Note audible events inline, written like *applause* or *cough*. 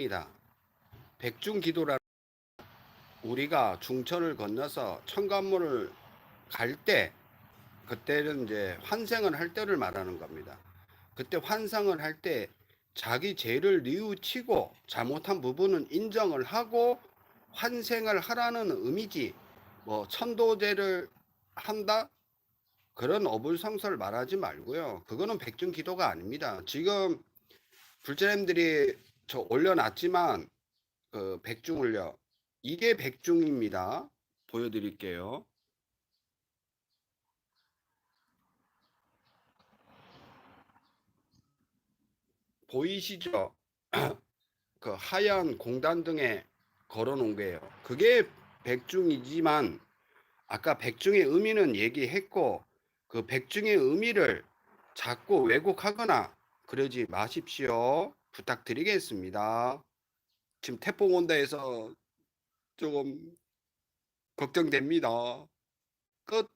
아닙니다. 백중기도라 우리가 중천을 건너서 천관문을 갈 때 그때는 이제 환생을 할 때를 말하는 겁니다. 그때 환상을 할 때 자기 죄를 뉘우치고 잘못한 부분은 인정을 하고 환생을 하라는 의미지 뭐 천도제를 한다 그런 어불성설 말하지 말고요. 그거는 백중 기도가 아닙니다. 지금 불자님들이 저 올려놨지만 그 백중을요. 이게 백중입니다. 보여드릴게요. 보이시죠? *clears throat* 그 하얀 공단 등에 걸어 놓은 거예요. 그게 백중이지만 아까 백중의 의미는 얘기했고 그 백중의 의미를 자꾸 왜곡하거나 그러지 마십시오. 부탁드리겠습니다. 지금 태풍 온다 해서 조금 걱정됩니다. 끝.